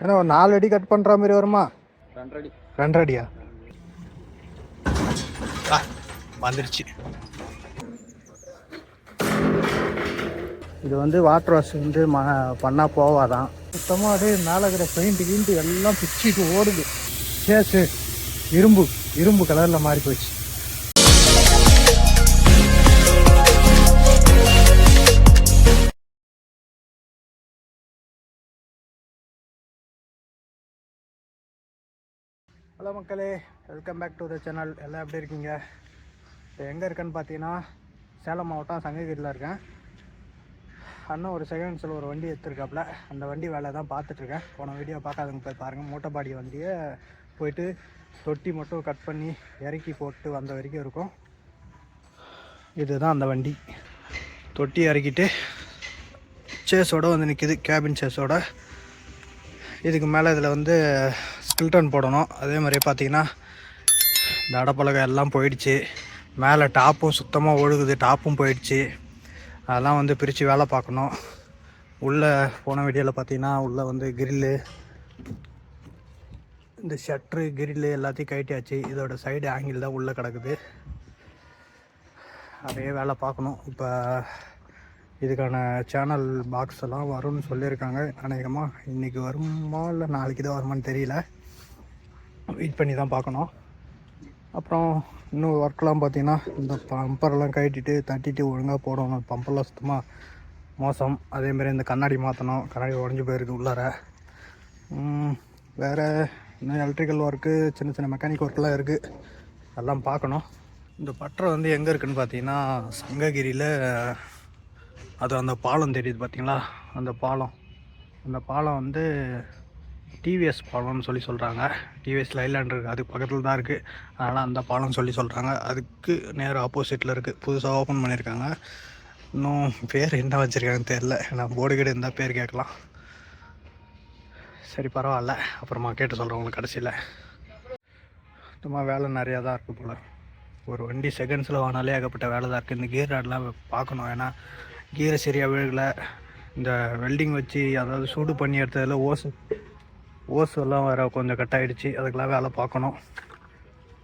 ஏன்னா ஒரு நாலு அடி கட் பண்ணுற மாதிரி வருமா? ரெண்டடி. ரெண்டரை அடியா ஆ, வந்துருச்சு இது வந்து வாட்டர் வாஷ் வந்து ம பண்ணால் போவாதான். சுத்தமாக அப்படியே மேலே இருக்கிற பெயிண்ட் கீண்ட் எல்லாம் பிச்சுட்டு ஓடுது. சேஸு இரும்பு இரும்பு கலரில் மாறி போச்சு மக்களே welcome back to the channel எல்லாம் எப்படி இருக்கீங்க? இப்போ எங்கே இருக்கேன்னு பார்த்தீங்கன்னா சேலம் மாவட்டம் சங்ககிரியில் இருக்கேன். அண்ணன் ஒரு செகண்ட்ஸில் ஒரு வண்டி எடுத்துருக்காப்புல. அந்த வண்டி வேலை தான் பார்த்துட்ருக்கேன். போன வீடியோ பார்க்காதவங்க போய் பாருங்கள் மூட்டைப்பாடி வண்டியை போயிட்டு தொட்டி மட்டும் கட் பண்ணி இறக்கி போட்டு வந்த வரைக்கும் இருக்கும். இதுதான் அந்த வண்டி. தொட்டி இறக்கிட்டு சேஸோடு வந்து நிற்கிது கேபின் சேஸோட இதுக்கு மேலே இதில் வந்து ஸ்கில்டன் போடணும். அதே மாதிரி பார்த்திங்கன்னா இந்த அடப்பலகை எல்லாம் போயிடுச்சு. மேலே டாப்பும் சுத்தமாக ஒழுகுது டாப்பும் போயிடுச்சு. அதெல்லாம் வந்து பிரித்து வேலை பார்க்கணும். உள்ளே போன வீடியோவில் பார்த்தீங்கன்னா உள்ளே வந்து கிரில்லு இந்த ஷட்ரு கிரில்லு எல்லாத்தையும் கழட்டியாச்சு. இதோட சைடு ஆங்கிள் தான் உள்ளே கிடக்குது. நிறைய வேலை பார்க்கணும். இப்போ இதுக்கான சேனல் பாக்ஸ் எல்லாம் வரும்னு சொல்லியிருக்காங்க. அநேகமாக இன்றைக்கி வருமா இல்லை நாளைக்கு தான் வருமான்னு தெரியல. வெயிட் பண்ணி தான் பார்க்கணும். அப்புறம் இன்னும் ஒர்க்லாம் பார்த்தீங்கன்னா இந்த பம்பரெல்லாம் கட்டிட்டு தட்டிட்டு ஒழுங்காக போடணும். பம்பர்லாம் சுத்தமாக மோசம். அதேமாரி இந்த கண்ணாடி மாற்றணும் கண்ணாடி உடஞ்சி போயிருக்கு உள்ளார. வேறு இன்னும் எலக்ட்ரிக்கல் ஒர்க்கு சின்ன சின்ன மெக்கானிக் ஒர்க்லாம் இருக்குது அதெல்லாம் பார்க்கணும். இந்த பட்டறை வந்து எங்கே இருக்குதுன்னு பார்த்தீங்கன்னா சங்ககிரியில் அது அந்த பாலம் தெரியுது பார்த்தீங்களா? அந்த பாலம். அந்த பாலம் வந்து டிவிஎஸ் பாலம்னு சொல்லி சொல்கிறாங்க டிவிஎஸ் லைலாண்ட் இருக்குது அதுக்கு பக்கத்தில் தான் இருக்குது அதனால் அந்த பாலம்னு சொல்லி சொல்கிறாங்க அதுக்கு நேராக ஆப்போசிட்டில் இருக்குது புதுசாக ஓப்பன் பண்ணியிருக்காங்க. இன்னும் பேர் என்ன வச்சுருக்காங்கன்னு தெரில நான் போர்டு கீடு இருந்தால் பேர் கேட்கலாம். சரி பரவாயில்ல. அப்புறமா கேட்டு சொல்கிறேன் உங்களுக்கு கடைசியில். சும்மா வேலை நிறையா தான் இருக்குது போல். ஒரு வண்டி செகண்ட்ஸில் வானாலே ஏகப்பட்ட வேலை தான் இருக்குது இந்த கியர் ராட்லாம் பார்க்கணும். ஏன்னா கீரை சரியாக விழுகலை. இந்த வெல்டிங் வச்சு அதாவது சூடு பண்ணி எடுத்ததில் ஓசு. ஓசு எல்லாம் வேறு கொஞ்சம் கட் ஆகிடுச்சு அதுக்கெல்லாம் வேலை பார்க்கணும்.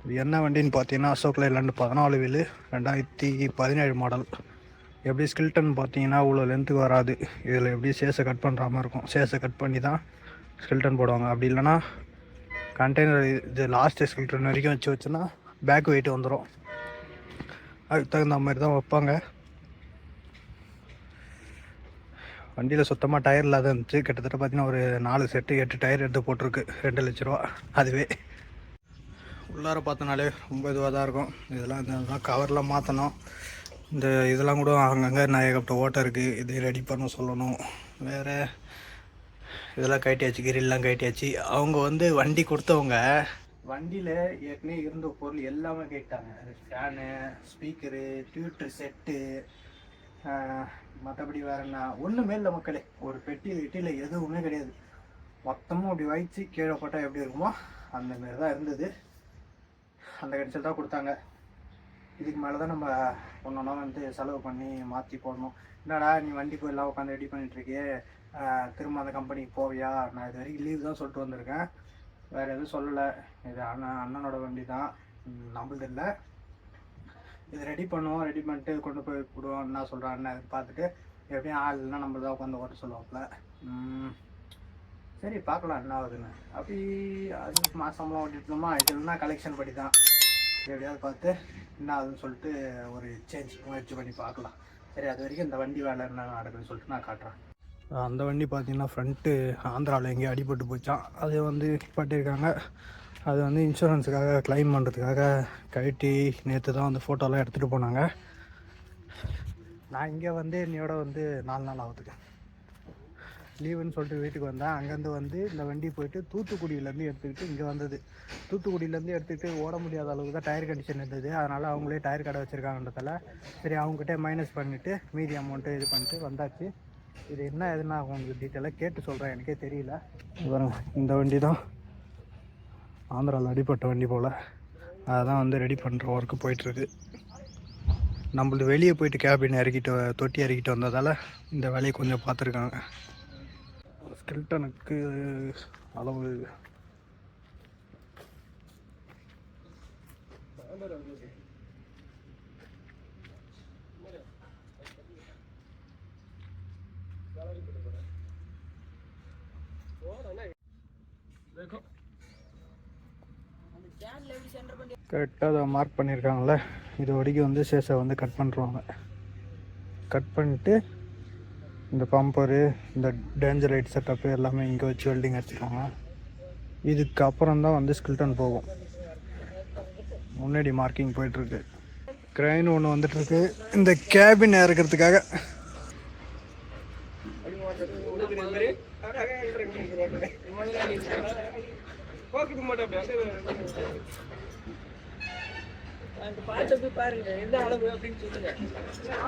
இது என்ன வண்டின்னு பார்த்தீங்கன்னா அசோக் லைலாண்டு பதினாலு வீலு ரெண்டாயிரத்தி பதினேழு மாடல். எப்படி ஸ்கில்டன் பார்த்தீங்கன்னா இவ்வளோ லென்த்துக்கு வராது. இதில் எப்படி சேஸை கட் பண்ணுற மாதிரி இருக்கும். சேஸை கட் பண்ணி தான் ஸ்கில்டன் போடுவாங்க. அப்படி இல்லைன்னா கண்டெய்னர் இது லாஸ்ட் ஸ்கில்டன் வரைக்கும் வச்சு வச்சுன்னா பேக் வெயிட் வந்துடும் அதுக்கு தகுந்த மாதிரி தான் வைப்பாங்க. வண்டியில் சுத்தமாக டயர் இல்லாத இருந்துச்சு. கிட்டத்தட்ட பார்த்தீங்கன்னா ஒரு நாலு செட்டு எட்டு டயர் எடுத்து போட்டிருக்கு. ரெண்டு லட்ச ரூபா அதுவே. உள்ளார பார்த்தனாலே ரொம்ப இதுவாக தான் இருக்கும். இதெல்லாம் இதெல்லாம் கவர்லாம் மாற்றணும் இந்த இதெல்லாம் கூட அங்கங்கே ஏகப்பட்ட ஓட்டை இருக்குது இதை ரெடி பண்ண சொல்லணும். வேறு இதெல்லாம் கட்டியாச்சு கிரில்லாம் கட்டியாச்சு அவங்க வந்து வண்டி கொடுத்தவங்க வண்டியில் ஏற்கனவே இருந்த பொருள் எல்லாமே கேட்டாங்க. ஃபேனு ஸ்பீக்கரு டியூட்ரு செட்டு மற்றபடி வேற என்ன? ஒன்றுமே இல்லை மக்களே. ஒரு பெட்டியில் இட்டியில் எதுவுமே கிடையாது. மொத்தமும் அப்படி வயிற்று கீழே போட்டால் எப்படி இருக்குமோ அந்த மாரி தான் இருந்தது. அந்த கடிச்சல் தான் கொடுத்தாங்க. இதுக்கு மேலே தான் நம்ம ஒன்றா வந்து செலவு பண்ணி மாற்றி போடணும். என்னடா நீ வண்டி போய் எல்லாம் உட்காந்து ரெடி பண்ணிட்டுருக்கியே திரும்ப அந்த கம்பெனிக்கு போவியா? நான் இது வரைக்கும் லீவ் தான் சொல்லிட்டு வந்திருக்கேன். வேறு எதுவும் சொல்லலை. இது அண்ணன் அண்ணனோட வண்டி தான் நம்மளது இல்லை. இது ரெடி பண்ணுவோம் ரெடி பண்ணிட்டு கொண்டு போய் விடுவோம் என்ன சொல்கிறான்னு பார்த்துட்டு எப்படியும் ஆள் இல்லைன்னா நம்ம தான் உட்காந்து ஓட்ட சொல்லுவாப்புல சரி பார்க்கலாம் என்ன ஆகுதுன்னு. அப்படி அது மாதம்லாம் ஓட்டிட்டுமா இது இல்லைன்னா கலெக்ஷன் படி தான். எப்படியாவது பார்த்து என்ன ஆகுதுன்னு சொல்லிட்டு ஒரு சேஞ்ச் முயற்சி பண்ணி பார்க்கலாம். சரி அது வரைக்கும் இந்த வண்டி வேலை என்ன நடக்குதுன்னு சொல்லிட்டு நான் காட்டுறேன். அந்த வண்டி பார்த்தீங்கன்னா ஃப்ரண்ட்டு ஆந்திராவில் எங்கேயோ அடிபட்டு போச்சான் அது வந்து பட்டிருக்காங்க அது வந்து இன்சூரன்ஸுக்காக க்ளைம் பண்ணுறதுக்காக கழட்டி நேற்று தான் வந்து ஃபோட்டோலாம் எடுத்துகிட்டு போனாங்க. நான் இங்கே வந்து என்னையோட வந்து நாலு நாள் ஆகுதுங்க. லீவுன்னு சொல்லிட்டு வீட்டுக்கு வந்தேன். அங்கேருந்து வந்து இந்த வண்டி போயிட்டு தூத்துக்குடியிலேருந்து எடுத்துக்கிட்டு இங்கே வந்தது. தூத்துக்குடியிலேருந்து எடுத்துக்கிட்டு ஓட முடியாத அளவுக்கு தான் டயர் கண்டிஷன் இருந்தது. அதனால் அவங்களே டயர் கடை வச்சுருக்காங்கன்றதால சரி அவங்ககிட்ட மைனஸ் பண்ணிவிட்டு மீதி அமௌண்ட்டு இது பண்ணிட்டு வந்தாச்சு. இது என்ன எதுனா உங்களுக்கு டீட்டெயிலாக கேட்டு சொல்கிறேன் எனக்கே தெரியல. இந்த வண்டி தான். ஆந்திராவில் அடிப்பட்ட வண்டி போல். அதான் வந்து ரெடி பண்ணுற ஒர்க்கு போயிட்டுருக்கு. நம்மளது வெளியே போயிட்டு கேபின் இறக்கிட்டு தொட்டி இறக்கிட்டு வந்ததால் இந்த வேலையை கொஞ்சம் பார்த்துருக்காங்க. ஸ்கில்டனுக்கு அளவு கரெக்டாக அதை மார்க் பண்ணியிருக்காங்கள இது வரைக்கும் வந்து சேஸை வந்து கட் பண்ணுறாங்க கட் பண்ணிட்டு இந்த பம்பரு இந்த டேஞ்சர் லைட் செட்டப்பு எல்லாமே இங்கே வச்சு வெல்டிங் அடிச்சிருக்காங்க. இதுக்கு அப்புறம் தான் வந்து ஸ்கில்டன் போகும். முன்னாடி மார்க்கிங் போயிட்டுருக்கு க்ரைன் ஒன்று வந்துட்டுருக்கு இந்த கேபின் இறக்கிறதுக்காக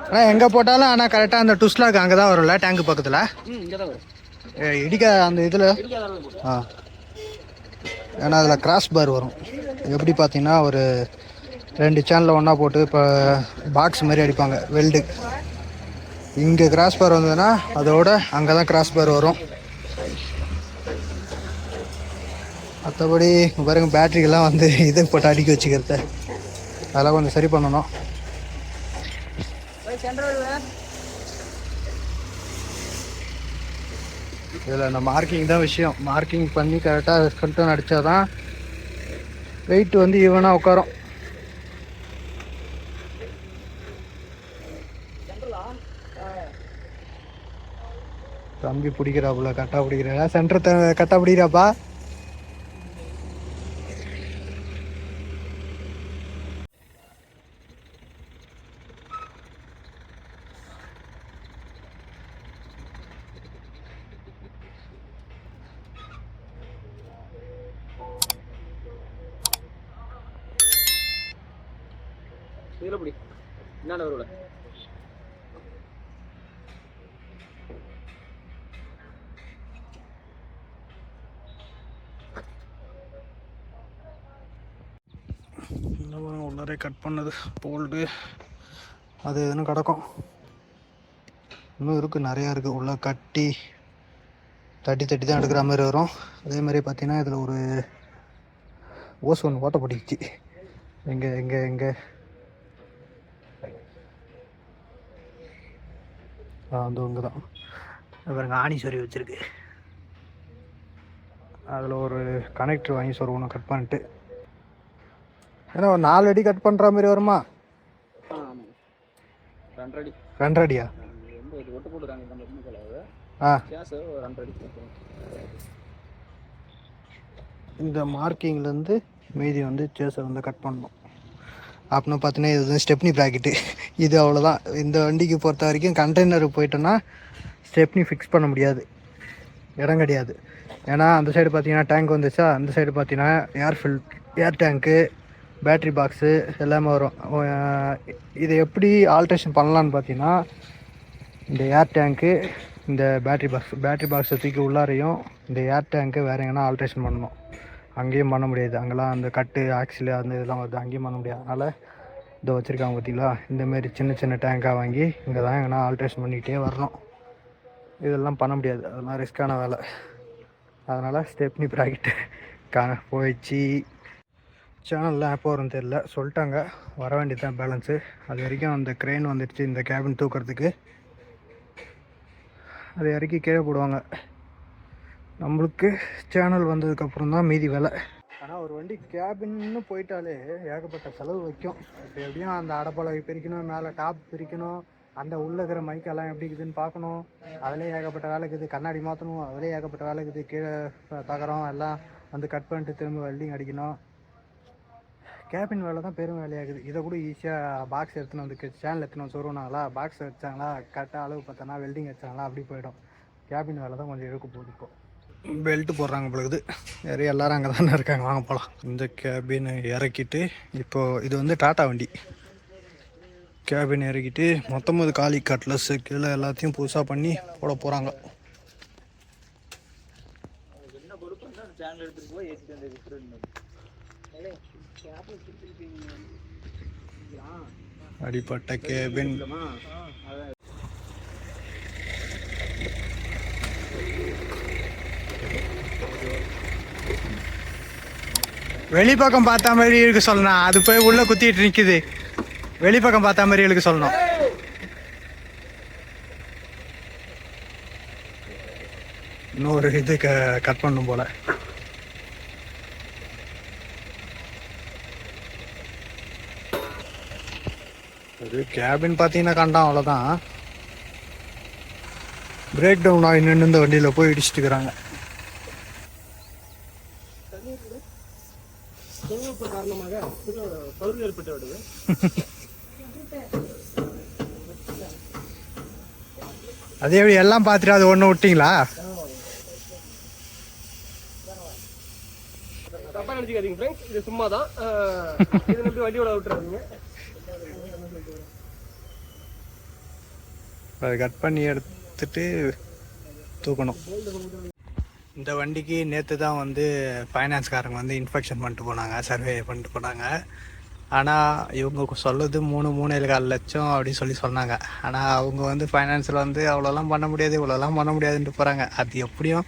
ஆனால் எங்கே போட்டாலும் ஆனால் கரெக்டாக அந்த டுஸ்லாக் அங்கே தான் வரும்ல டேங்க் பக்கத்தில்? இடிக்க அந்த இதில்? ஆ. ஏன்னா அதில் கிராஸ் பார் வரும். எப்படி பார்த்தீங்கன்னா ஒரு ரெண்டு சேனலில் ஒன்றா போட்டு இப்போ பாக்ஸ் மாதிரி அடிப்பாங்க வெல்டு இங்கே கிராஸ் பார் வந்ததுன்னா அதோட அங்கே தான் கிராஸ் பார் வரும். மற்றபடி பாருங்க பேட்டரிக்கெல்லாம் வந்து இதை போட்டு அடிக்க வச்சுக்கிறத. அதெல்லாம் கொஞ்சம் சரி பண்ணணும். இதில் இந்த மார்க்கிங் தான் விஷயம். மார்க்கிங் பண்ணி கரெக்டாக ஸ்கல்டன் அடித்தா தான் வெயிட் வந்து ஈவனாக உட்காரும். தம்பி பிடிக்கிறாப்புல கரெக்டாக பிடிக்கிறா சென்டர் கரெக்டாக பிடிக்கிறாப்பா? இதுல பிடி என்னடா வருவல உள்ளரே கட் பண்ணது போல்டு அது எதுன்னு கிடக்கும். இன்னும் இருக்குது நிறையா இருக்குது உள்ள கட்டி தட்டி தட்டி தான் எடுக்கிற மாதிரி வரும். அதே மாதிரி பார்த்தீங்கன்னா இதில் ஒரு ஓஸ் ஒன்று ஓட்ட எங்கே எங்கே எங்கே? ஆ அந்த இங்கே தான் பாருங்க ஆணி சொறி வச்சுருக்கு. அதில் ஒரு கனெக்டர் வாங்கி சொருவணும் கட் பண்ணிட்டு. ஏன்னா ஒரு நாலு அடி கட் பண்ணுற மாதிரி வருமா? கலவு ஆ. இந்த மார்க்கிங்லேருந்து மீதி வந்து சேஸை வந்து கட் பண்ணணும். அப்படின்னு பார்த்தீங்கன்னா இது வந்து ஸ்டெப்னி ப்ராக்கெட்டு இது அவ்வளோதான் இந்த வண்டிக்கு பொறுத்த வரைக்கும் கண்டெய்னருக்கு போயிட்டோன்னா ஸ்டெப்னி ஃபிக்ஸ் பண்ண முடியாது. இடம் கிடையாது. ஏன்னா அந்த சைடு பார்த்தீங்கன்னா டேங்க் வந்துச்சா அந்த சைடு பார்த்தீங்கன்னா air fill air tank battery box எல்லாமே வரும். இதை எப்படி ஆல்ட்ரேஷன் பண்ணலான்னு பார்த்தீங்கன்னா இந்த ஏர் டேங்க்கு இந்த பேட்ரி பாக்ஸ் பேட்ரி பாக்ஸை தூக்கி உள்ளாரையும் இந்த ஏர் டேங்க்கு வேறு எங்கன்னா ஆல்ட்ரேஷன் பண்ணணும். அங்கேயும் பண்ண முடியாது. அங்கெல்லாம் அந்த கட்டு ஆக்சில் அந்த இதெல்லாம் வருது. அங்கேயும் பண்ண முடியாது. அதனால் இதை வச்சுருக்காங்க பார்த்தீங்களா? இந்தமாரி சின்ன சின்ன டேங்காக வாங்கி இங்கே தான் எங்கன்னா ஆல்ட்ரேஷன் பண்ணிக்கிட்டே வரணும் இதெல்லாம் பண்ண முடியாது. அதெல்லாம் ரிஸ்க்கான வேலை. அதனால் ஸ்டெப்னி ப்ராக்கெட்டு கா போயிடுச்சு. சேனல்லாம் எப்போ வரும்னு தெரில சொல்லிட்டாங்க. வர வேண்டியது தான் பேலன்ஸு அது வரைக்கும் அந்த க்ரெயின் வந்துடுச்சு. இந்த கேபின் தூக்கிறதுக்கு. அது இறக்கி கீழே போடுவாங்க. நம்மளுக்கு சேனல் வந்ததுக்கப்புறம் தான் மீதி வேலை. ஆனால் ஒரு வண்டி கேபின்னு போயிட்டாலே ஏகப்பட்ட செலவு வைக்கும். இப்போ எப்படியும் அந்த அடப்பலகை பிரிக்கணும் மேலே டாப் பிரிக்கணும் அந்த உள்ளே இருக்கிற மைக்கெல்லாம் எப்படி இருக்குதுன்னு பார்க்கணும். அதிலே ஏகப்பட்ட வேலை இருக்குது. கண்ணாடி மாற்றணும் அதிலே ஏகப்பட்ட வேலை இருக்குது. கீழே தகரம் எல்லாம் வந்து கட் பண்ணிட்டு திரும்ப வெல்டிங் அடிக்கணும். கேபின் வேலை தான் பெரும் வேலையாகுது. இதை கூட ஈஸியாக பாக்ஸ் எடுத்துன்னு வந்து சேனல் எடுத்துன்னு வந்து சொருவினாங்களா பாக்ஸ் வச்சாங்களா? கரெக்டாக அளவு பார்த்தோன்னா வெல்டிங் வச்சாங்களா? அப்படி போயிடும். கேபின் வேலை தான் கொஞ்சம் இழுக்கு போகுது பெல்ட் போடுறாங்க பொழுது நிறைய எல்லாரும் அங்கே தானே இருக்காங்க. வாங்க போகலாம் இந்த கேபின் இறக்கிட்டு இப்போது இது வந்து டாட்டா வண்டி. கேபின் இறக்கிட்டு மொத்தமும் இது காலி கட்லஸ்ஸு கீழே எல்லாத்தையும் புதுசாக பண்ணி போட போகிறாங்க அடிப்பட்ட கேபின் அந்த சேனல் எடுத்துட்டு போய் ஏற்றிட்டு வந்து விட்டுருந்தோம் அடிப்பட்ட கேபின் வெளிப்பக்கம் பார்த்த மாதிரி இருக்கு சொல்லணும். அது போய் உள்ள குத்திட்டு நிக்குது. வெளிப்பக்கம் பார்த்த மாதிரி இருக்கு சொல்லணும். இன்னொரு இது கட் பண்ணும் போல. இது கேபின் பார்த்தீங்கன்னா கண்டான் அவ்வளோதான் பிரேக் டவுன் ஆகி நின்று இந்த வண்டியில் போய் இடிச்சிட்டு இருக்கிறாங்க. தொழில்நுட்ப காரணமாக பழுது ஏற்பட்டு விடுது அதே எப்படி எல்லாம் பார்த்துட்டு அது ஒன்று விட்டீங்களா? தப்பா நினைச்சுக்காதீங்க ஃப்ரெண்ட்ஸ் இது சும்மா தான் இது நம்பி வண்டியோட விட்டுறாதீங்க. அதை கட் பண்ணி எடுத்துட்டு தூக்கணும். இந்த வண்டிக்கு நேற்று தான் வந்து ஃபைனான்ஸ்காரங்க வந்து இன்ஃபெக்ஷன் பண்ணிட்டு போனாங்க சர்வே பண்ணிட்டு போனாங்க. ஆனால் இவங்க சொல்லுது மூணு மூணு ஏழு கால் லட்சம் அப்படின்னு சொல்லி சொன்னாங்க. ஆனால் அவங்க வந்து ஃபைனான்ஸில் வந்து அவ்வளோலாம் பண்ண முடியாது இவ்வளோலாம் பண்ண முடியாதுன்ட்டு போகிறாங்க அது எப்படியும்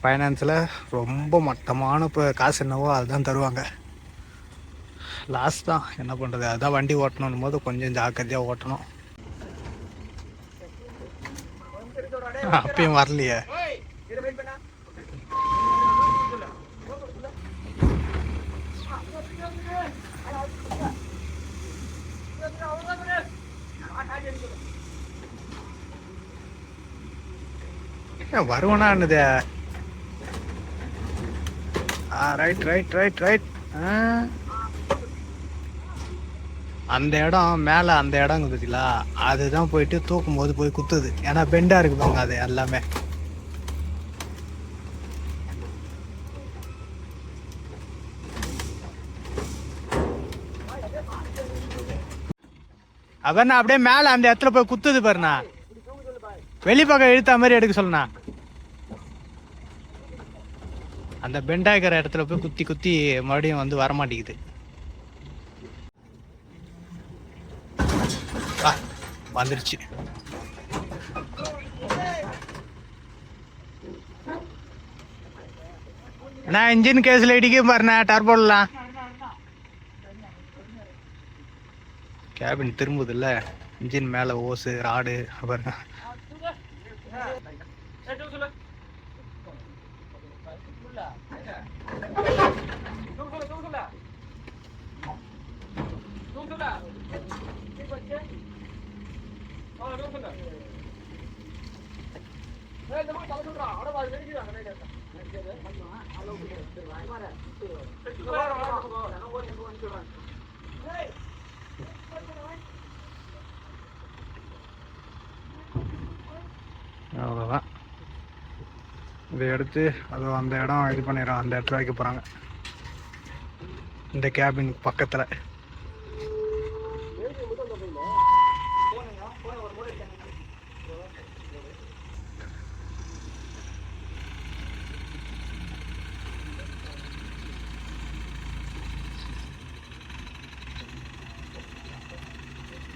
ஃபைனான்ஸில் ரொம்ப மட்டமான இப்போ காசு என்னவோ அதுதான் தருவாங்க. லாஸ் தான் என்ன பண்ணுறது அதுதான் வண்டி ஓட்டணும் போது கொஞ்சம் ஜாக்கிரதையாக ஓட்டணும். அப்பயும் வரலையே. வருவனான்னுது ஆ ரைட் ரைட் ரைட் ரைட் அந்த இடம் மேலே அந்த இடம் பார்த்தீங்களா அதுதான் போயிட்டு தூக்கும் போது போய் குத்துது. ஏன்னா பெண்டாக இருக்கு பாருங்க அது எல்லாமே. அவன் அப்படியே மேலே அந்த இடத்துல போய் குத்துது பாருண்ணா. வெளிப்பக்கம் இழுத்த மாதிரி எடுக்க சொல்லுண்ணா. அந்த பெண்டாகிற இடத்துல போய் குத்தி குத்தி மறுபடியும் வந்து வரமாட்டேங்குது. மாட்டேங்குது வந்துருச்சு. அண்ணா இன்ஜின் கேஸில் இடிக்கும் பாருண்ணா டர்போலாம் கேபின் திரும்புதில்ல இன்ஜின் மேலே ஓஸு ராடு அப்புறம் அவ்வளோதான் எடுத்து அது அந்த இடம் இது பண்ணிடுறோம். அந்த இடத்துல வைக்க போகிறாங்க இந்த கேபின் பக்கத்தில்.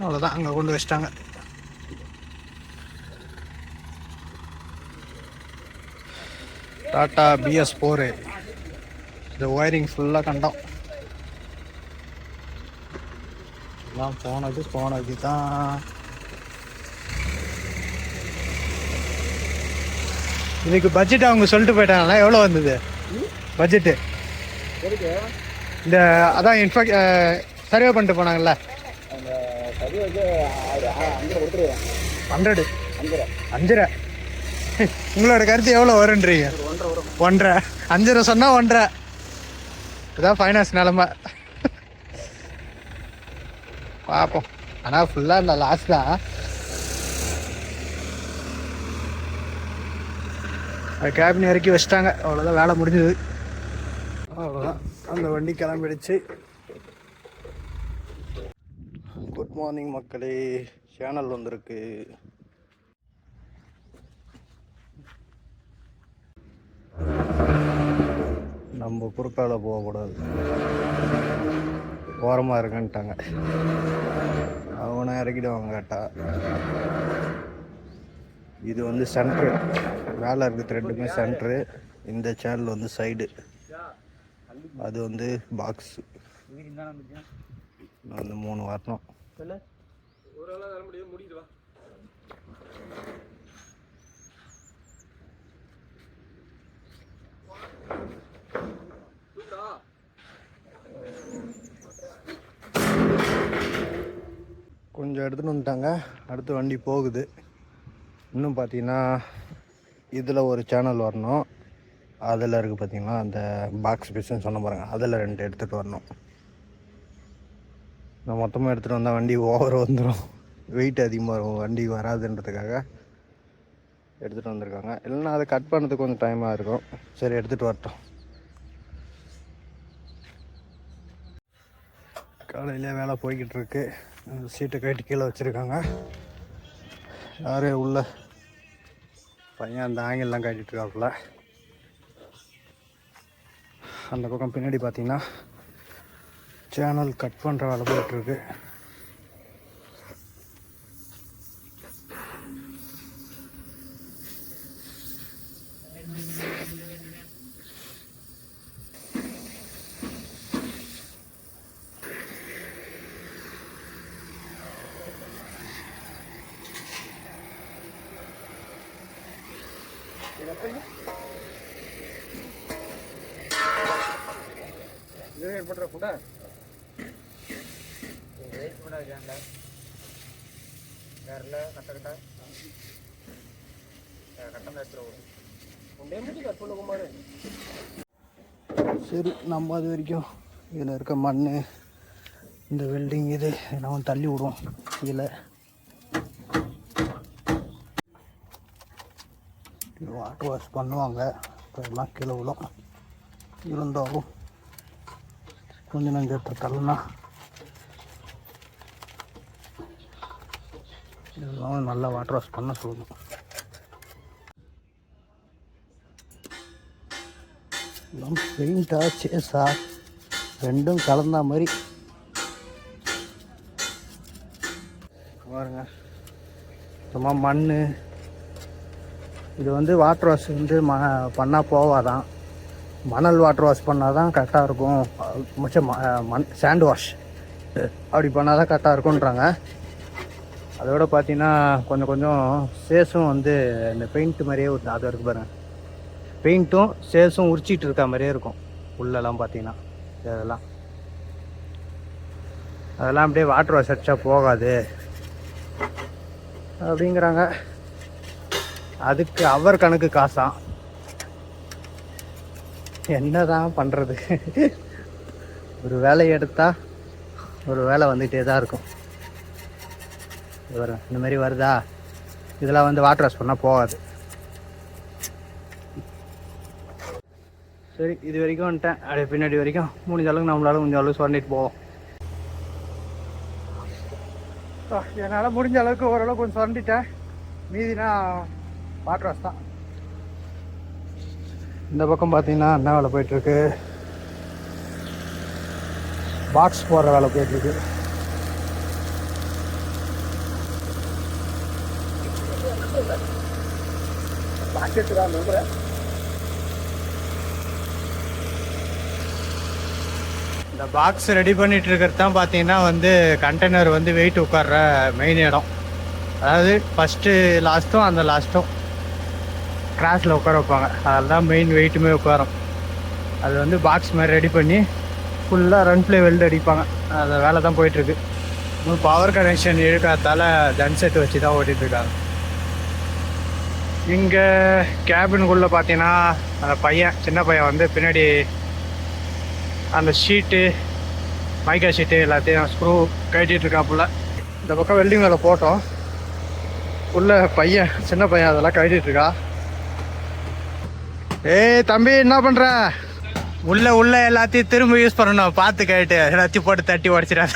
அவ்வளோதான் அங்கே கொண்டு வச்சிட்டாங்க. டாட்டா பிஎஸ் ஃபோரு இந்த ஒயரிங் ஃபுல்லாக கண்டோம் எல்லாம் போனது போனது தான். இதுக்கு பட்ஜெட் அவங்க சொல்லிட்டு போயிட்டாங்களா? எவ்வளோ வந்தது? பட்ஜெட்டு இந்த அதான் இன்ஃபெக்ட் சர்வே பண்ணிட்டு போனாங்கல்ல? ஹண்ட்ரடு அஞ்சரை. உங்களோட கருத்து எவ்வளோ வருன்றீங்க ஒன்றரை. அஞ்சரை சொன்னா ஒன்றரை. இதான் ஃபைனான்ஸ் நிலமை. பார்ப்போம் ஆனால் ஃபுல்லாக இந்த லாஸ் தான். கேபின் இறக்கி வச்சிட்டாங்க. அவ்வளோதான் வேலை முடிஞ்சது. அவ்வளோதான் அந்த வண்டி கிளம்பிடுச்சு. குட் மார்னிங் மக்களே. சேனல் வந்திருக்கு நம்ம குறுக்கால போகக்கூடாது. ஓரமாக இருக்குன்ட்டாங்க. அவனை இறக்கிடுவாங்க கேட்டா. இது வந்து சென்ட்ரு மேலே இருக்க ரெண்டுமே சென்ட்ரு இந்த சேனல் வந்து சைடு அது வந்து பாக்ஸ் அந்த மூணு வரணும். Thank you வர முடியாது முடிட்டு வா தூக்குடா. கொஞ்சம் எடுத்துகிட்டு வந்துட்டாங்க. அடுத்து வண்டி போகுது. இன்னும் பார்த்தீங்கன்னா இதில் ஒரு சேனல் வரணும். அதில் இருக்குது பார்த்தீங்கன்னா அந்த பாக்ஸ் பீஸ்ன்னு சொன்ன பாருங்க. அதில் ரெண்டு எடுத்துகிட்டு வரணும். நான் மொத்தமாக எடுத்துகிட்டு வந்தால் வண்டி ஓவர் வந்துடும் வெயிட் அதிகமாக இருக்கும் வண்டி வராதுன்றதுக்காக எடுத்துகிட்டு வந்திருக்காங்க. இல்லைன்னா அதை கட் பண்ணுறதுக்கு கொஞ்சம் டைமாக இருக்கும். சரி எடுத்துகிட்டு வரட்டும். காலையிலே வேலை போய்கிட்டு இருக்கு. சீட்டை கட்டி கீழே வச்சுருக்காங்க. யாரே உள்ள பையன் அந்த ஆங்கிள்லாம் கட்டிட்டு இருக்காப்புல. அந்த பக்கம் பின்னாடி பார்த்தீங்கன்னா சேனல் கட் பண்ணுற வேலை போயிட்டுருக்கு சரி நம்ம அது வரைக்கும் இதில் இருக்க மண் இந்த வெல்டிங் இது நம்ம தள்ளி விடுவோம் கீழே. வாட்டர் வாஷ் பண்ணுவாங்க. இப்போ எல்லாம் கீழே விழும். இருந்தாலும் கொஞ்சம் நஞ்சு எடுத்து தள்ளுனா இதெல்லாம் நல்லா வாட்டர் வாஷ் பண்ண சொல்லணும் எல்லாம் பெயிண்டா சேஸா ரெண்டும் கலந்த மாதிரி. பாருங்க. சும்மா மண் இது வந்து வாட்டர் வாஷ் வந்து ம பண்ணால் போவாதான். மணல் வாட்டர் வாஷ் பண்ணால் தான் கரெக்டாக இருக்கும். மிச்சம் ம- மண் சாண்ட் வாஷ் அப்படி பண்ணால் தான் கரெக்டாக இருக்குன்றாங்க அதோட பார்த்தீங்கன்னா கொஞ்சம் கொஞ்சம் சேஸும் வந்து இந்த பெயிண்ட் மாதிரியே ஒரு அது இருக்கு பாருங்கள் பெயிண்ட்டும் சேஸும் உரிச்சிட்டு இருக்க மாதிரியே இருக்கும். உள்ளெல்லாம் பார்த்தீங்கன்னா இதெல்லாம். அதெல்லாம் அப்படியே வாட்டர் வாஷ் அடிச்சா போகாது. அப்படிங்கிறாங்க. அதுக்கு அவர் கணக்கு காசாம் என்னதான் பண்ணுறது ஒரு வேலையை எடுத்தால் ஒரு வேலை வந்துகிட்டே தான் இருக்கும். வரும் இந்த மாதிரி வருதா? இதெல்லாம் வந்து வாட்டர் வாஷ் பண்ணால் போகாது. சரி இது வரைக்கும் வந்துட்டேன். அப்படியே பின்னாடி வரைக்கும் முடிஞ்ச அளவுக்கு நம்மளால முடிஞ்ச அளவுக்கு சொன்னிட்டு போவோம். என்னால் முடிஞ்ச அளவுக்கு ஓரளவுக்கு கொஞ்சம் சொரண்டிட்டேன் மீதினா வாட்டர் வாஷ் தான். இந்த பக்கம் பார்த்தீங்கன்னா என்ன வேலை போயிட்டுருக்கு? பாக்ஸ் போடுற வேலை போயிட்டுருக்கு. இந்த பாக்ஸ் ரெடி பண்ணிட்டு இருக்கிறது தான் பார்த்தீங்கன்னா வந்து கண்டெய்னர் வந்து வெயிட் உட்கார்ற மெயின் இடம். அதாவது ஃபஸ்ட்டு லாஸ்ட்டும் அந்த லாஸ்ட்டும் கிராஸில் உட்கார வைப்பாங்க. அதில் தான் மெயின் வெயிட்டுமே உட்காரும். அது வந்து பாக்ஸ் மாதிரி ரெடி பண்ணி ஃபுல்லாக ரன் ப்ளே வெல்டு அடிப்பாங்க. அந்த வேலை தான் போயிட்டுருக்கு. இன்னும் பவர் கனெக்ஷன் இருக்காதால ஜன்செட் வச்சு தான் ஓட்டிகிட்ருக்காங்க இருக்காங்க இங்கே கேபினுக்குள்ளே பார்த்தீங்கன்னா அந்த பையன் சின்ன பையன் வந்து பின்னாடி அந்த ஷீட்டு மைக்கா ஷீட்டு எல்லாத்தையும் ஸ்க்ரூ கழட்டிகிட்ருக்காப்புல இந்த பக்கம் வெல்டிங் வேலை போட்டோம். உள்ள பையன் சின்ன பையன் அதெல்லாம் கழட்டிகிட்ருக்கா இருக்கா. ஏய் தம்பி என்ன பண்ணுற உள்ள உள்ள எல்லாத்தையும் திரும்ப யூஸ் பண்ணணும். பார்த்து கேட்டு எல்லாத்தையும் போட்டு தட்டி உடச்சிடாத.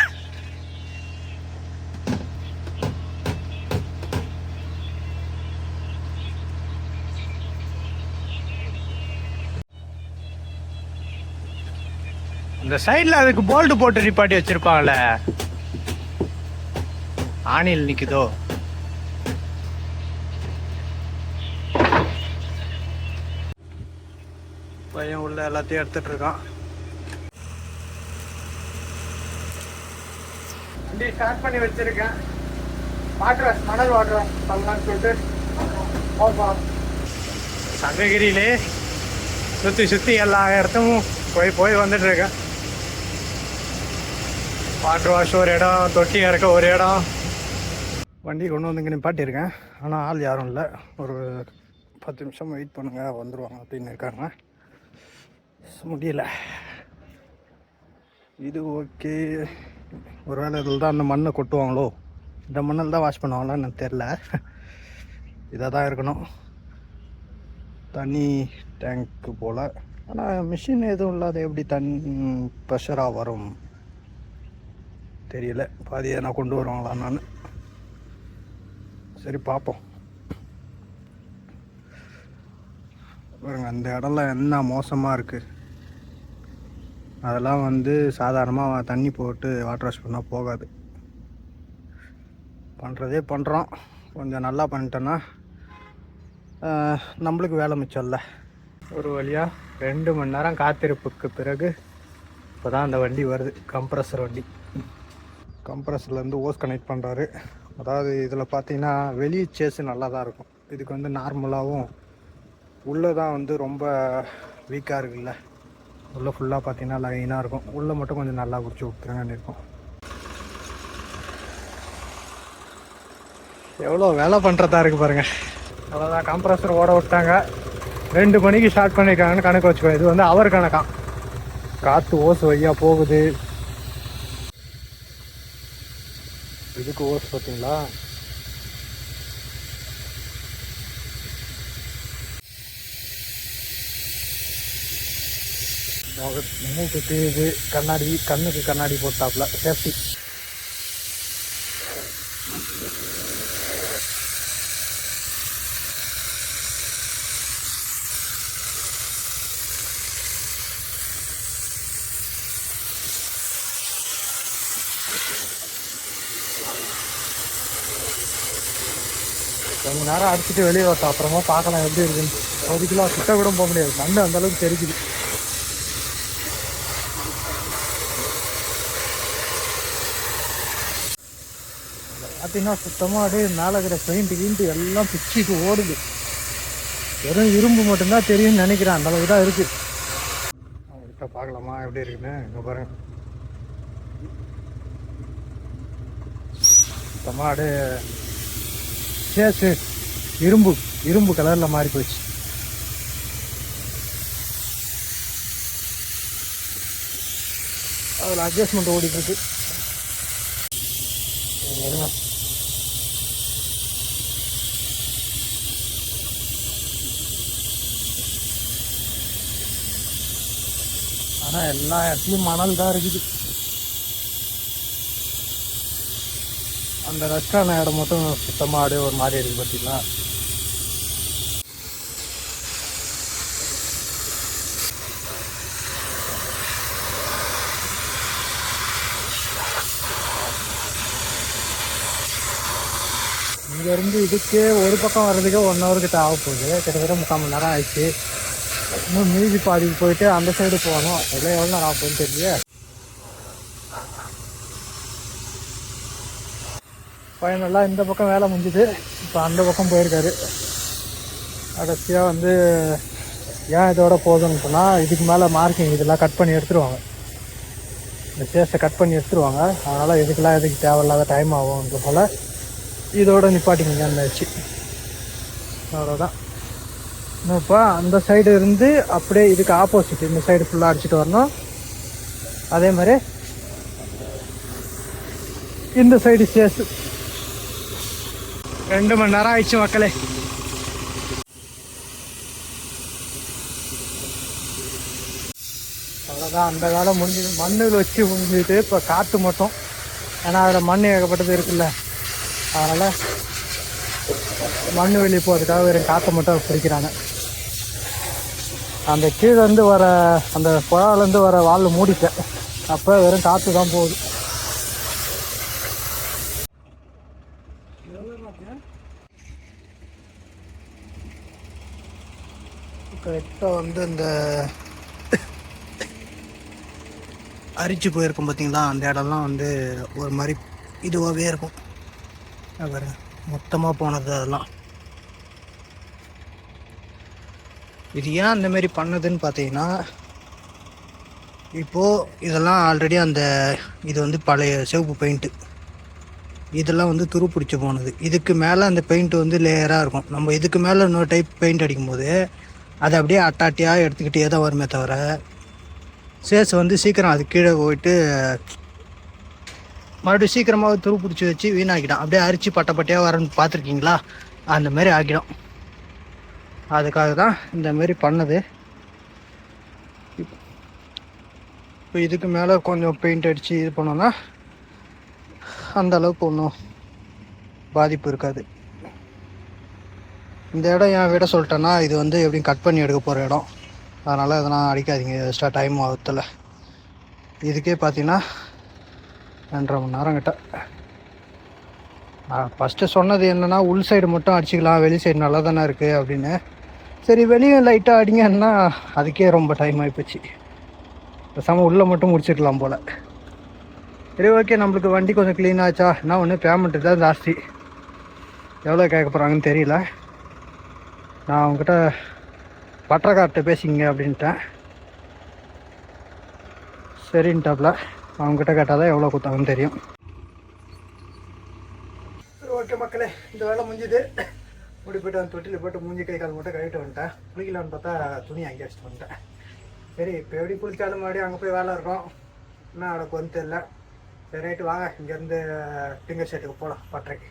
இந்த சைடில் அதுக்கு போல்டு போட்டு நிப்பாட்டி வச்சிருப்பாங்கல்ல. ஆணில் நிக்குதோ? பையன் உள்ள எல்லாத்தையும் எடுத்துட்டு இருக்கான். வண்டி ஸ்டார்ட் பண்ணி வச்சிருக்கேன். வாட்டர் மணல் வாட்டர் பண்ணலாம்னு சொல்லிட்டு. சங்ககிரியிலே சுற்றி சுற்றி எல்லா இடத்தும் போய் போய் வந்துட்டு இருக்கேன். வாட்டர் வாஷ் ஒரு இடம் தொட்டி இறக்க ஒரு இடம். வண்டி கொண்டு வந்து நிப்பாட்டியிருக்கேன் ஆனால் ஆள் யாரும் இல்லை. ஒரு பத்து நிமிஷம் வெயிட் பண்ணுங்க வந்துடுவாங்க அப்படின்னு இருக்காங்க. முடியல. இது ஓகே ஒரு வேளை இதில் தான் அந்த மண்ணை கொட்டுவாங்களோ? இந்த மண்ணில் தான் வாஷ் பண்ணுவாங்களான்னு எனக்கு தெரில இதாக தான் இருக்கணும். தண்ணி டேங்க்கு போல். ஆனால் மிஷின் எதுவும் இல்லாத எப்படி தண்ணி ப்ரெஷராக வரும்? தெரியல. பாதி எதனா கொண்டு வருவாங்களா நான் சரி பார்ப்போம் பாருங்க அந்த இடம்லாம் என்ன மோசமாக இருக்குது அதெல்லாம் வந்து சாதாரணமாக தண்ணி போட்டு வாட்டர் வாஷ் பண்ணால் போகாது. பண்ணுறதே பண்ணுறோம் கொஞ்சம் நல்லா பண்ணிட்டோன்னா நம்மளுக்கு வேலை மிச்சம்ல ஒரு வழியாக ரெண்டு மணி நேரம் காத்திருப்புக்கு பிறகு இப்போ தான் அந்த வண்டி வருது கம்ப்ரஸர் வண்டி. கம்ப்ரஸர்லேருந்து ஓஸ் கனெக்ட் பண்ணுறாரு அதாவது இதில் பார்த்தீங்கன்னா வெளியே சேஸு நல்லா தான் இருக்கும். இதுக்கு வந்து நார்மலாகவும் உள்ளே தான் வந்து ரொம்ப வீக்காக இருக்குல்ல. உள்ளே ஃபுல்லாக பார்த்தீங்கன்னா லைனாக இருக்கும். உள்ளே மட்டும் கொஞ்சம் நல்லா பிடிச்சி விட்டுருங்கன்னு இருக்கும். எவ்வளோ வேலை பண்ணுறதா இருக்குது பாருங்கள் அவ்வளோதான் கம்ப்ரஸர் ஓட விட்டாங்க. ரெண்டு மணிக்கு ஸ்டார்ட் பண்ணியிருக்காங்கன்னு கணக்கு வச்சுக்கோ. இது வந்து அவர் கணக்காக காற்று ஓஸ் வழியாக போகுது. இருக்கு ஓஸ் பார்த்தீங்களா? முக இது கண்ணாடி கண்ணுக்கு கண்ணாடி போட்டாப்புல. சேஃப்டி. நேரம் அடிச்சுட்டு வெளியே வரட்டும் அப்புறமா பார்க்கலாம் எப்படி இருக்குன்னு. ஒரு கிலோ கிட்ட கூட போக முடியாது. மண்ணு அந்த அளவுக்கு தெரிக்குது. பார்த்தீங்கன்னா சுத்தமாக அப்படியே மேலே இருக்கிற பெயிண்ட் கீண்டு எல்லாம் பிச்சுட்டு ஓடுது. வெறும் இரும்பு மட்டும்தான் தெரியும்னு நினைக்கிறேன். அந்த அளவுக்கு தான் இருக்கு. அவங்ககிட்ட பார்க்கலாமா? எப்படி இருக்குன்னு? இங்கே பாருங்க. சுத்தமாக அப்படியே சரி இரும்பு இரும்பு கலரில் மாறி போச்சு. அதில் அட்ஜஸ்ட்மெண்ட் ஓடிட்டு ஆனால் ஆனா எல்லா இடத்துலயும் மணல் தான் இருக்குது. அந்த ரஷ்டான இடம் மட்டும் சுத்தமாக அப்படியே ஒரு மாதிரி இருக்கு பார்த்தீங்களா இங்கேருந்து இதுக்கே ஒரு பக்கம் வர்றதுக்கே ஒன் ஹவர் கிட்ட ஆக போகுது. கிட்டத்தட்ட முக்கால் மணி நேரம் ஆயிடுச்சு. இன்னும் மீதி பாதிக்கு போயிட்டு அந்த சைடு போகணும். எல்லாம் எவ்வளோ நேரம் ஆகும்னு தெரியல. ஃபைனலாக இந்த பக்கம் வேலை முடிஞ்சுது. இப்போ அந்த பக்கம் போயிருக்காரு. கடைசியாக வந்து ஏன் இதோட போதும்னு சொன்னால் இதுக்கு மேலே மார்க்கிங் இதெல்லாம் கட் பண்ணி எடுத்துருவாங்க. இந்த சேஸை கட் பண்ணி எடுத்துருவாங்க. அதனால் இதுக்கெல்லாம் எதுக்கு தேவையில்லாத டைம் ஆகும்ன்ற போல் இதோட நிப்பாட்டிங்க வச்சு அவ்வளோதான் இப்போ அந்த சைடு இருந்து அப்படியே இதுக்கு ஆப்போசிட் இந்த சைடு ஃபுல்லாக அடிச்சுட்டு வரணும். அதே மாதிரி இந்த சைடு சேஸ் ரெண்டு மணி நேரம் ஆயிடுச்சு மக்களே. அவ்வளோதான் அந்த காலம் முடிஞ்சது மண்ணில் வச்சு முடிஞ்சிட்டு இப்போ காற்று மட்டும். ஏன்னா அதில் மண் ஏகப்பட்டது இருக்குல்ல. அதனால் மண் வெளியே போகிறதுக்காக வெறும் காற்றை மட்டும் பிடிக்கிறாங்க. அந்த கீழேருந்து வர அந்த குழாலேருந்து வர வால் மூடிட்டேன். அப்போ வெறும் காற்று தான் போகுது. கரெக்டாக வந்து இந்த அரிச்சு போயிருக்கும் பார்த்தீங்களா அந்த இடம்லாம் வந்து ஒரு மாதிரி இதுவாகவே இருக்கும். அவர் மொத்தமாக போனது அதெல்லாம். இது ஏன் அந்தமாரி பண்ணதுன்னு பார்த்தீங்கன்னா இப்போது இதெல்லாம் ஆல்ரெடி அந்த இது வந்து பழைய சிவப்பு பெயிண்ட்டு இதெல்லாம் வந்து துரு பிடிச்சி போனது. இதுக்கு மேலே அந்த பெயிண்ட் வந்து லேயராக இருக்கும். நம்ம இதுக்கு மேலே இன்னொரு டைப் பெயிண்ட் அடிக்கும்போது அதை அப்படியே அட்டாட்டியாக எடுத்துக்கிட்டே தான் வருமே தவிர சேஸ் வந்து சீக்கிரம் அது கீழே போயிட்டு மறுபடியும் சீக்கிரமாக துரு பிடிச்சி வச்சு வீணாக்கிடும் அப்படியே அரிச்சு பட்டை பட்டையாக வரன்னு பார்த்துருக்கீங்களா? அந்த மாதிரி ஆக்கிடும் அதுக்காக தான் இந்த மாதிரி பண்ணது. இப்போ இதுக்கு மேலே கொஞ்சம் பெயிண்ட் அடித்து இது பண்ணோன்னா அந்த அளவுக்கு ஒன்றும் பாதிப்பு இருக்காது. இந்த இடம் ஏன் விட சொல்லிட்டேன்னா இது வந்து எப்படியும் கட் பண்ணி எடுக்க போகிற இடம். அதனால் இதெல்லாம் அடிக்காதீங்க. எக்ஸ்ட்ரா டைம் ஆகத்தில் இதுக்கே பார்த்தீங்கன்னா ரெண்டரை மணி நேரம் கிட்ட. நான் ஃபஸ்ட்டு சொன்னது என்னென்னா உள் சைடு மட்டும் அடிச்சுக்கலாம் வெளி சைடு நல்லா தானே இருக்குது அப்படின்னு. சரி வெளியும் லைட்டாக அடிங்கன்னா அதுக்கே ரொம்ப டைம் ஆகிப்போச்சு பேசாமல் உள்ளே மட்டும் முடிச்சிருக்கலாம் போல். சரி ஓகே நம்மளுக்கு வண்டி கொஞ்சம் க்ளீன் ஆச்சா? என்ன ஒன்று பேமெண்ட்டு தான் ஜாஸ்தி. எவ்வளோ கேட்க போகிறாங்கன்னு தெரியல. நான் அவங்ககிட்ட பட்டரக்கார்ட்ட பேசிங்க அப்படின்ட்டேன். சரின்ட்டாப்ல. அவங்ககிட்ட கேட்டால் தான் எவ்வளோ கொடுத்தாங்கன்னு தெரியும். ஓகே மக்களே இந்த வேலை முடிஞ்சுது. முடி போய்ட்டு அந்த தொட்டியில் போட்டு மூஞ்சி கை கால் மட்டும் கழுவிட்டு வந்துட்டேன். குளிக்கலான்னு பார்த்தா துணி அங்கே வச்சுட்டு வந்துட்டேன். சரி இப்போ எப்படி குளிச்சாலும் மறுபடியும் அங்கே போய் வேலை இருக்கும். என்ன நடக்கும்னு தெரியல. சரி ரைட்டு வாங்க. இங்கேருந்து ஃபிங்கர் ஷர்ட்டுக்கு போகலாம் பட்டறைக்கு.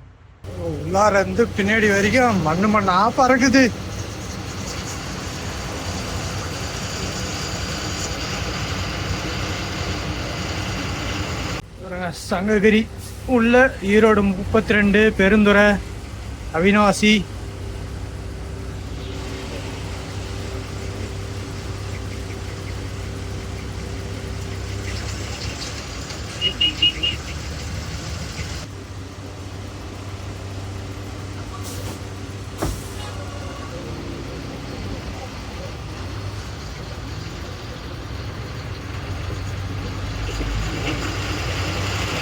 உள்ளார இருந்து பின்னாடி வரைக்கும் மண்ணு மண்ணா பறக்குது. சங்ககிரி உள்ள ஈரோடு முப்பத்தி ரெண்டு பெருந்துறை அவினாசி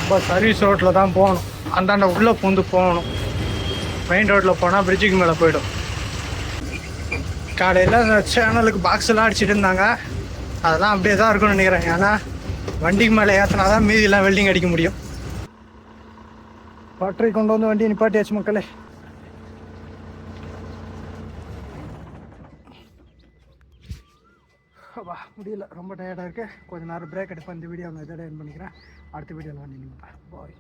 ரொம்ப சர்வீஸ் ரோட்டில் தான் போகணும். அந்தாண்ட உள்ளே பூந்து போகணும். மெயின் ரோட்டில் போனால் பிரிட்ஜுக்கு மேலே போயிடும். காலையில் சேனலுக்கு பாக்ஸ்லாம் அடிச்சுட்டு அடிச்சிட்டு இருந்தாங்க. அதெல்லாம் அப்படியே தான் இருக்கும்னு நினைக்கிறேன். ஏன்னா வண்டிக்கு மேலே ஏற்றினா தான் மீதியெல்லாம் வெல்டிங் அடிக்க முடியும். பட்டறை கொண்டு வந்து வண்டியை நிப்பாட்டியாச்சு மக்களே. முடியல. ரொம்ப டயர்டாக இருக்குது கொஞ்ச நேரம் பிரேக் எடுப்பேன் இந்த வீடியோ நான் இதோட என் பண்ணிக்கிறேன். அடுத்த வீடியோவில் வண்டி நிற்பேன் பாய்